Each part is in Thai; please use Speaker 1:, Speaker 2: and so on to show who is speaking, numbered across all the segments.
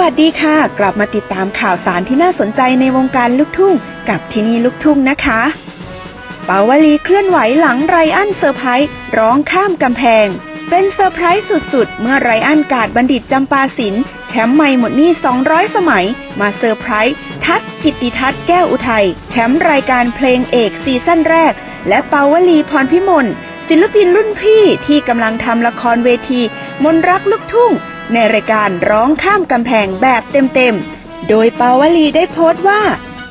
Speaker 1: วัสดีค่ะ กลับมาติดตามข่าวสารที่น่าสนใจในวงการลูกทุ่ง กับที่นี่ลูกทุ่งนะคะ เปาวลีเคลื่อนไหวหลังไรอันเซอร์ไพรส์ร้องข้ามกำแพง เป็นเซอร์ไพรส์สุดๆ เมื่อไรอันกาดบัณฑิตจำปาสิน แชมป์ไม่หมดหนี้200 สมัย มาเซอร์ไพรส์ทัศกิตติทัศน์แก้วอุทัยแชมป์รายการเพลงเอกซีซั่นแรก และเปาวลีพรพิมลศิลปินรุ่นพี่ที่กำลังทำละครเวที มนรักลูกทุ่ง ในรายการร้องข้ามกำแพงแบบเต็มๆ โดยปาวลีได้โพสต์ว่า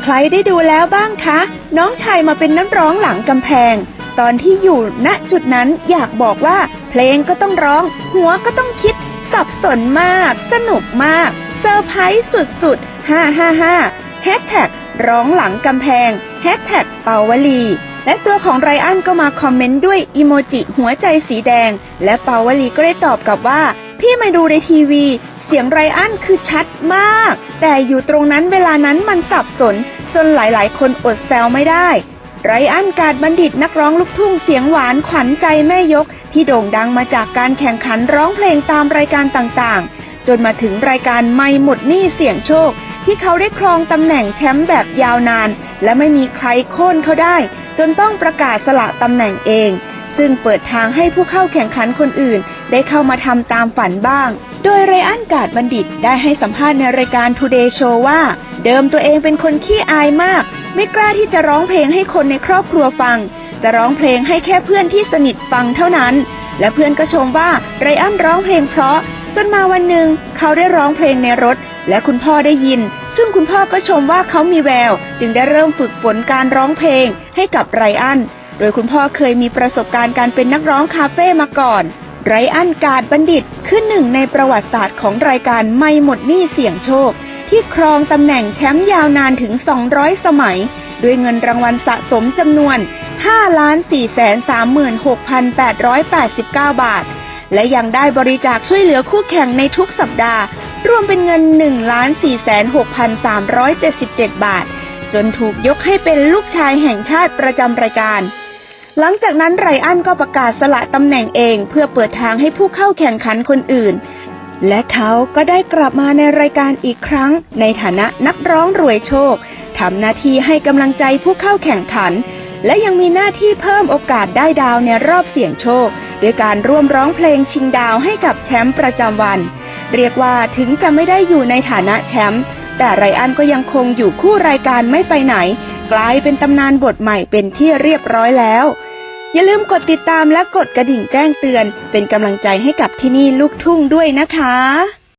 Speaker 1: ใครได้ดูแล้วบ้างคะ น้องชายมาเป็นนักร้องหลังกำแพง ตอนที่อยู่ณจุดนั้นอยากบอกว่า เพลงก็ต้องร้อง หัวก็ต้องคิด สับสนมาก สนุกมากเซอร์ไพรส์สุดๆ ฮ่าฮ่าฮ่าแฮชแท็กร้องหลังกำแพงแฮชแท็กเปาวลีและตัวของไรอันก็มาคอมเมนต์ด้วยอีโมจิหัวใจสีแดง และเปาวลีก็ได้ตอบกลับว่า ที่มาดูในทีวี เสียงไรอันคือชัดมาก แต่อยู่ตรงนั้นเวลานั้นมันสับสน จนหลายๆ คนอดแซวไม่ได้ ไรอันกาดบัณฑิตนักร้องลูกทุ่งเสียงหวานขวัญใจแม่ยก ที่โด่งดังมาจากการแข่งขันร้องเพลงตามรายการต่างๆ จนมาถึงรายการไม่หมดหนี้เสี่ยงโชค ที่เขาได้ครองตำแหน่งแชมป์แบบยาวนาน และไม่มีใครโค่นเขาได้ จนต้องประกาศสละตำแหน่งเอง ซึ่งเปิดทางให้ผู้เข้าแข่งขันคนอื่น ได้เข้ามาทำตามฝันบ้าง โดยไรอันกาดบัณฑิตได้ให้สัมภาษณ์ในรายการ Today Show ว่า เดิมตัวเองเป็นคนขี้อายมาก ไม่กล้าที่จะร้องเพลงให้คนในครอบครัวฟัง จะร้องเพลงให้แค่เพื่อนที่สนิทฟังเท่านั้น และเพื่อนก็ชมว่าไรอันร้องเพลงเพราะ จนมาวันหนึ่งเขาได้ร้องเพลงในรถ และคุณพ่อได้ยิน ซึ่งคุณพ่อก็ชมว่าเขามีแวว จึงได้เริ่มฝึกฝนการร้องเพลงให้กับไรอัน โดยคุณพ่อเคยมีประสบการณ์การเป็นนักร้องคาเฟ่มาก่อน ไรอันกาดบัณฑิตขึ้นหนึ่งในประวัติศาสตร์ของรายการไม่หมดหนี้เสี่ยงโชค ที่ครองตำแหน่งแชมป์ยาวนานถึง 200 สมัย ด้วยเงินรางวัลสะสมจำนวน 5,436,889 บาท และยังได้บริจาคช่วยเหลือคู่แข่งในทุกสัปดาห์ รวมเป็นเงิน 1,46,377 บาท จนถูกยกให้เป็นลูกชายแห่งชาติประจำรายการ หลังจากนั้นไรอันก็ประกาศสละตำแหน่งเองเพื่อเปิดทางให้ผู้เข้าแข่งขันคนอื่น และเขาก็ได้กลับมาในรายการอีกครั้ง ในฐานะนักร้องรวยโชคทำหน้าที่ให้กำลังใจผู้เข้าแข่งขัน และยังมีหน้าที่เพิ่มโอกาสได้ดาวในรอบเสี่ยงโชคด้วยการร่วมร้องเพลงชิงดาวให้กับแชมป์ประจำวัน เรียกว่าถึงจะไม่ได้อยู่ในฐานะแชมป์แต่ไรอันก็ยังคงอยู่คู่รายการไม่ไปไหน กลายเป็นตำนานบทใหม่เป็นที่เรียบร้อยแล้ว อย่าลืมกดติดตามและกดกระดิ่งแจ้งเตือน เป็นกำลังใจให้กับที่นี่ลูกทุ่งด้วยนะคะ